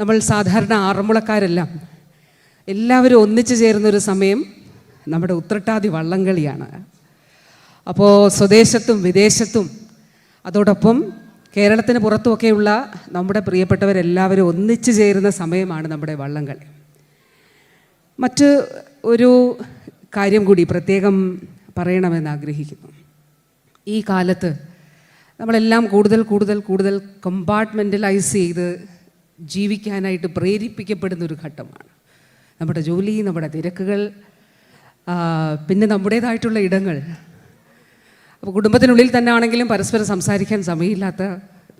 നമ്മൾ സാധാരണ ആറന്മുളക്കാരല്ല. എല്ലാവരും ഒന്നിച്ചു ചേരുന്നൊരു സമയം നമ്മുടെ ഉത്രട്ടാതി വള്ളംകളിയാണ്. അപ്പോൾ സ്വദേശത്തും വിദേശത്തും അതോടൊപ്പം കേരളത്തിന് പുറത്തുമൊക്കെയുള്ള നമ്മുടെ പ്രിയപ്പെട്ടവരെല്ലാവരും ഒന്നിച്ചു ചേരുന്ന സമയമാണ് നമ്മുടെ വള്ളംകളി. മറ്റ് ഒരു കാര്യം കൂടി പ്രത്യേകം പറയണമെന്ന് ആഗ്രഹിക്കുന്നു. ഈ കാലത്ത് നമ്മളെല്ലാം കൂടുതൽ കൂടുതൽ കൂടുതൽ കമ്പാർട്ട്മെന്റലൈസ് ചെയ്ത് ജീവിക്കാനായിട്ട് പ്രേരിപ്പിക്കപ്പെടുന്ന ഒരു ഘട്ടമാണ്. നമ്മുടെ ജോലി നമ്മുടെ തിരക്കുകൾ പിന്നെ നമ്മുടേതായിട്ടുള്ള ഇടങ്ങൾ. അപ്പോൾ കുടുംബത്തിനുള്ളിൽ തന്നെ ആണെങ്കിലും പരസ്പരം സംസാരിക്കാൻ സമയമില്ലാത്ത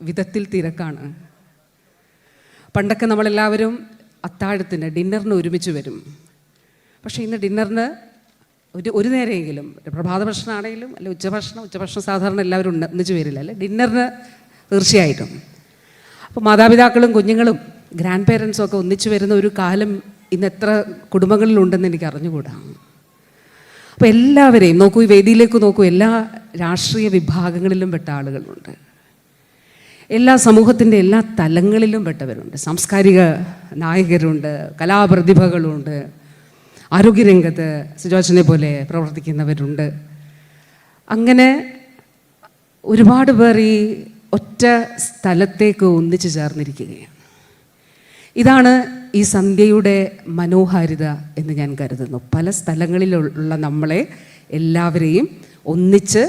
വിധത്തിൽ തിരക്കാണ്. പണ്ടൊക്കെ നമ്മളെല്ലാവരും അത്താഴത്തിന് ഡിന്നറിന് ഒരുമിച്ച് വരും. പക്ഷേ ഇന്ന് ഡിന്നറിന് ഒരു ഒരു നേരമെങ്കിലും പ്രഭാത ഭക്ഷണമാണെങ്കിലും അല്ലെ ഉച്ചഭക്ഷണം ഉച്ചഭക്ഷണം സാധാരണ എല്ലാവരും ഒന്നിച്ച് വരില്ല അല്ലേ? ഡിന്നറിന് തീർച്ചയായിട്ടും. അപ്പോൾ മാതാപിതാക്കളും കുഞ്ഞുങ്ങളും ഗ്രാൻഡ് പേരൻസും ഒക്കെ ഒന്നിച്ചു വരുന്ന ഒരു കാലം ഇന്ന് എത്ര കുടുംബങ്ങളിലുണ്ടെന്ന് എനിക്ക് അറിഞ്ഞുകൂടാ. അപ്പോൾ എല്ലാവരെയും നോക്കൂ ഈ വേദിയിലേക്ക് നോക്കൂ എല്ലാ രാഷ്ട്രീയ വിഭാഗങ്ങളിലും പെട്ട ആളുകളുണ്ട്. എല്ലാ സമൂഹത്തിന്റെ എല്ലാ തലങ്ങളിലും പെട്ടവരുണ്ട്. സാംസ്കാരിക നായകരുണ്ട് കലാപ്രതിഭകളുണ്ട് ആരോഗ്യരംഗത്ത് സുജോച്ചനെ പോലെ പ്രവർത്തിക്കുന്നവരുണ്ട്. അങ്ങനെ ഒരുപാട് പേർ ഈ ഒറ്റ സ്ഥലത്തേക്ക് ഒന്നിച്ചു ചേർന്നിരിക്കുകയാണ്. ഇതാണ് ഈ സന്ധ്യയുടെ മനോഹാരിത എന്ന് ഞാൻ കരുതുന്നു. പല സ്ഥലങ്ങളിലുള്ള നമ്മളെ എല്ലാവരെയും ഒന്നിച്ച്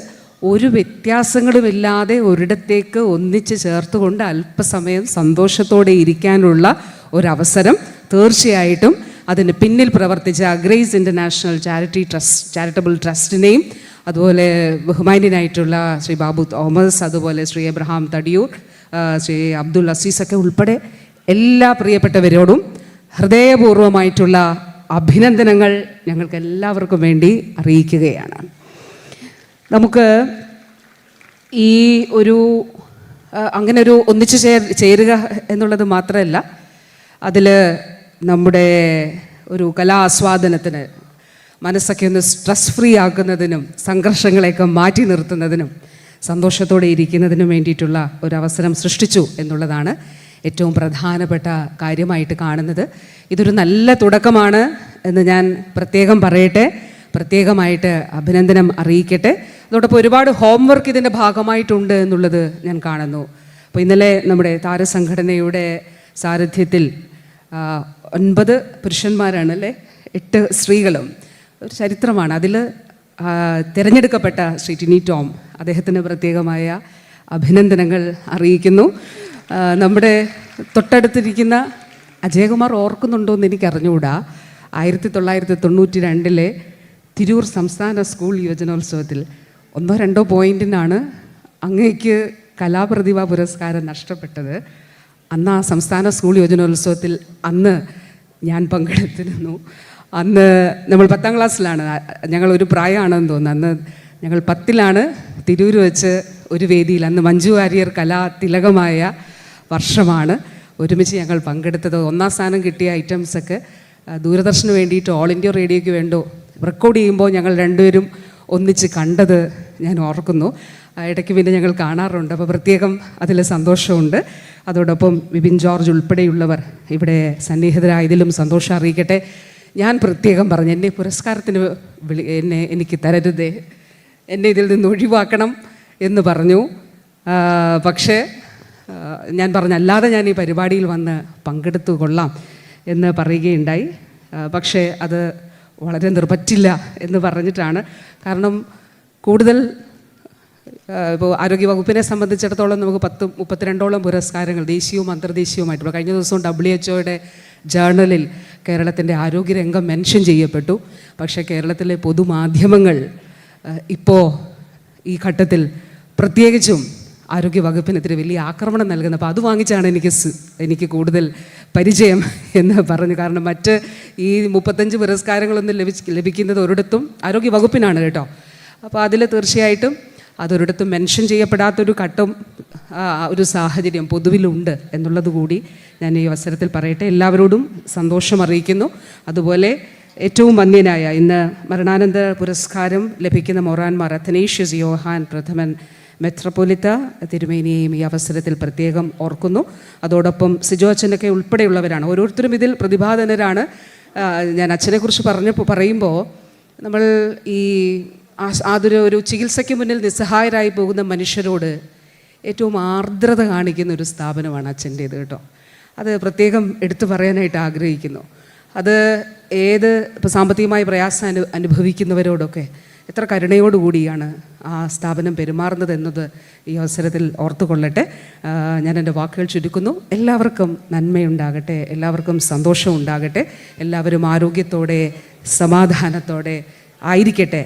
ഒരു വ്യത്യാസങ്ങളുമില്ലാതെ ഒരിടത്തേക്ക് ഒന്നിച്ച് ചേർത്തുകൊണ്ട് അല്പസമയം സന്തോഷത്തോടെ ഇരിക്കാനുള്ള ഒരവസരം തീർച്ചയായിട്ടും അതിന് പിന്നിൽ പ്രവർത്തിച്ച Grace International Charity Trust charitable ട്രസ്റ്റിനെയും അതുപോലെ ബഹുമാന്യനായിട്ടുള്ള ശ്രീ ബാബു തോമസ് അതുപോലെ ശ്രീ എബ്രഹാം തടിയൂർ ശ്രീ അബ്ദുൽ അസീസൊക്കെ ഉൾപ്പെടെ എല്ലാ പ്രിയപ്പെട്ടവരോടും ഹൃദയപൂർവമായിട്ടുള്ള അഭിനന്ദനങ്ങൾ ഞങ്ങൾക്ക് എല്ലാവർക്കും വേണ്ടി അറിയിക്കുകയാണ്. നമുക്ക് ഈ ഒരു അങ്ങനെ ഒരു ഒന്നിച്ചു ചേർ ചേരുക എന്നുള്ളത് മാത്രമല്ല അതിൽ നമ്മുടെ ഒരു കലാസ്വാദനത്തിന് മനസ്സൊക്കെ ഒന്ന് സ്ട്രെസ് ഫ്രീ ആക്കുന്നതിനും സംഘർഷങ്ങളെയൊക്കെ മാറ്റി നിർത്തുന്നതിനും സന്തോഷത്തോടെ ഇരിക്കുന്നതിനും വേണ്ടിയിട്ടുള്ള ഒരു അവസരം സൃഷ്ടിച്ചു എന്നുള്ളതാണ് ഏറ്റവും പ്രധാനപ്പെട്ട കാര്യമായിട്ട് കാണുന്നത്. ഇതൊരു നല്ല തുടക്കമാണ് എന്ന് ഞാൻ പ്രത്യേകം പറയട്ടെ. പ്രത്യേകമായിട്ട് അഭിനന്ദനം അറിയിക്കട്ടെ. അതോടൊപ്പം ഒരുപാട് ഹോംവർക്ക് ഇതിന്റെ ഭാഗമായിട്ടുണ്ട് എന്നുള്ളത് ഞാൻ കാണുന്നു. അപ്പോൾ ഇന്നലെ നമ്മുടെ താരസംഘടനയുടെ സാരഥ്യത്തിൽ ഒൻപത് പുരുഷന്മാരാണ് അല്ലേ എട്ട് സ്ത്രീകളും ഒരു ചരിത്രമാണ് അതിൽ തിരഞ്ഞെടുക്കപ്പെട്ട ശ്രീ ടിനി ടോം അദ്ദേഹത്തിന് പ്രത്യേകമായ അഭിനന്ദനങ്ങൾ അറിയിക്കുന്നു. നമ്മുടെ തൊട്ടടുത്തിരിക്കുന്ന അജയകുമാർ ഓർക്കുന്നുണ്ടോ എന്ന് എനിക്ക് അറിഞ്ഞുകൂടാ. ആയിരത്തി തൊള്ളായിരത്തി തൊണ്ണൂറ്റി രണ്ടിലെ തിരൂർ സംസ്ഥാന സ്കൂൾ യുവജനോത്സവത്തിൽ ഒന്നോ രണ്ടോ പോയിന്റിനാണ് അങ്ങേക്ക് കലാപ്രതിഭ പുരസ്കാരം നഷ്ടപ്പെട്ടത്. അന്ന് ആ സംസ്ഥാന സ്കൂൾ യുവജനോത്സവത്തിൽ അന്ന് ഞാൻ പങ്കെടുത്തിരുന്നു. അന്ന് നമ്മൾ പത്താം ക്ലാസ്സിലാണ്. ഞങ്ങൾ ഒരു പ്രായമാണെന്ന് തോന്നുന്നു. അന്ന് ഞങ്ങൾ പത്തിലാണ് തിരൂർ വെച്ച് ഒരു വേദിയിൽ അന്ന് മഞ്ജു വാര്യർ കലാ തിലകമായ വർഷമാണ് ഒരുമിച്ച് ഞങ്ങൾ പങ്കെടുത്തത്. ഒന്നാം സ്ഥാനം കിട്ടിയ ഐറ്റംസൊക്കെ ദൂരദർശന് വേണ്ടിയിട്ട് ഓൾ ഇന്ത്യ റേഡിയോയ്ക്ക് വേണ്ടോ റെക്കോർഡ് ചെയ്യുമ്പോൾ ഞങ്ങൾ രണ്ടുപേരും ഒന്നിച്ച് കണ്ടത് ഞാൻ ഓർക്കുന്നു. ഇടയ്ക്ക് പിന്നെ ഞങ്ങൾ കാണാറുണ്ട്. അപ്പോൾ പ്രത്യേകം അതിൽ സന്തോഷമുണ്ട്. അതോടൊപ്പം വിപിൻ ജോർജ് ഉൾപ്പെടെയുള്ളവർ ഇവിടെ സന്നിഹിതരായതിലും സന്തോഷം അറിയിക്കട്ടെ. ഞാൻ പ്രത്യേകം പറഞ്ഞു എന്നെ പുരസ്കാരത്തിന് വിളി എന്നെ എനിക്ക് തരരുതേ എന്നെ ഇതിൽ നിന്ന് ഒഴിവാക്കണം എന്ന് പറഞ്ഞു. പക്ഷേ ഞാൻ പറഞ്ഞു അല്ലാതെ ഞാൻ ഈ പരിപാടിയിൽ വന്ന് പങ്കെടുത്തു കൊള്ളാം എന്ന് പറയുകയുണ്ടായി. പക്ഷേ അത് വളരെ നിർപ്പറ്റില്ല എന്ന് പറഞ്ഞിട്ടാണ്. കാരണം കൂടുതൽ ഇപ്പോൾ ആരോഗ്യവകുപ്പിനെ സംബന്ധിച്ചിടത്തോളം നമുക്ക് പത്ത് മുപ്പത്തിരണ്ടോളം പുരസ്കാരങ്ങൾ ദേശീയവും അന്തർദേശീയവുമായിട്ടുള്ള കഴിഞ്ഞ ദിവസവും ഡബ്ല്യു എച്ച് ജേർണലിൽ കേരളത്തിന്റെ ആരോഗ്യരംഗം മെൻഷൻ ചെയ്യപ്പെട്ടു. പക്ഷേ കേരളത്തിലെ പൊതുമാധ്യമങ്ങൾ ഇപ്പോൾ ഈ ഘട്ടത്തിൽ പ്രത്യേകിച്ചും ആരോഗ്യ വകുപ്പിനെതിരെ വലിയ ആക്രമണം നൽകുന്നത് അപ്പോൾ അത് വാങ്ങിച്ചാണ് എനിക്ക് എനിക്ക് കൂടുതൽ പരിചയം എന്ന് പറഞ്ഞു. കാരണം മറ്റ് ഈ മുപ്പത്തഞ്ച് പുരസ്കാരങ്ങളൊന്നും ലഭിച്ച് ലഭിക്കുന്നത് ഒരിടത്തും ആരോഗ്യ വകുപ്പിനാണ് കേട്ടോ. അപ്പോൾ അതിൽ തീർച്ചയായിട്ടും അതൊരിടത്തും മെൻഷൻ ചെയ്യപ്പെടാത്തൊരു ഘട്ടം ഒരു സാഹചര്യം പൊതുവിലുണ്ട് എന്നുള്ളത് കൂടി ഞാൻ ഈ അവസരത്തിൽ പറയട്ടെ. എല്ലാവരോടും സന്തോഷം അറിയിക്കുന്നു. അതുപോലെ ഏറ്റവും വന്യനായ ഇന്ന് മരണാനന്ദ പുരസ്കാരം ലഭിക്കുന്ന മൊറാൻമാർ അഥനേഷ്യസ് യോഹാൻ പ്രഥമൻ മെത്രപൊലിത്ത തിരുമേനിയെയും ഈ അവസരത്തിൽ പ്രത്യേകം ഓർക്കുന്നു. അതോടൊപ്പം സിജോ അച്ഛനൊക്കെ ഉൾപ്പെടെയുള്ളവരാണ്. ഓരോരുത്തരും ഇതിൽ പ്രതിഭാധനരാണ്. ഞാൻ അച്ഛനെക്കുറിച്ച് പറഞ്ഞപ്പോൾ പറയുമ്പോൾ നമ്മൾ ഈ അതൊരു ഒരു ചികിത്സയ്ക്ക് മുന്നിൽ നിസ്സഹായരായി പോകുന്ന മനുഷ്യരോട് ഏറ്റവും ആർദ്രത കാണിക്കുന്ന ഒരു സ്ഥാപനമാണ് അച്ഛന്റേത് കേട്ടോ. അത് പ്രത്യേകം എടുത്തു പറയാനായിട്ട് ആഗ്രഹിക്കുന്നു. അത് ഏത് ഇപ്പോൾ സാമ്പത്തികമായ പ്രയാസം അനു അനുഭവിക്കുന്നവരോടൊക്കെ എത്ര കരുണയോടുകൂടിയാണ് ആ സ്ഥാപനം പെരുമാറുന്നത് എന്നത് ഈ അവസരത്തിൽ ഓർത്തുകൊള്ളട്ടെ. കൊള്ളട്ടെ ഞാൻ എന്റെ വാക്കുകൾ ചുരുക്കുന്നു. എല്ലാവർക്കും നന്മയുണ്ടാകട്ടെ എല്ലാവർക്കും സന്തോഷം ഉണ്ടാകട്ടെ എല്ലാവരും ആരോഗ്യത്തോടെ സമാധാനത്തോടെ ആയിരിക്കട്ടെ.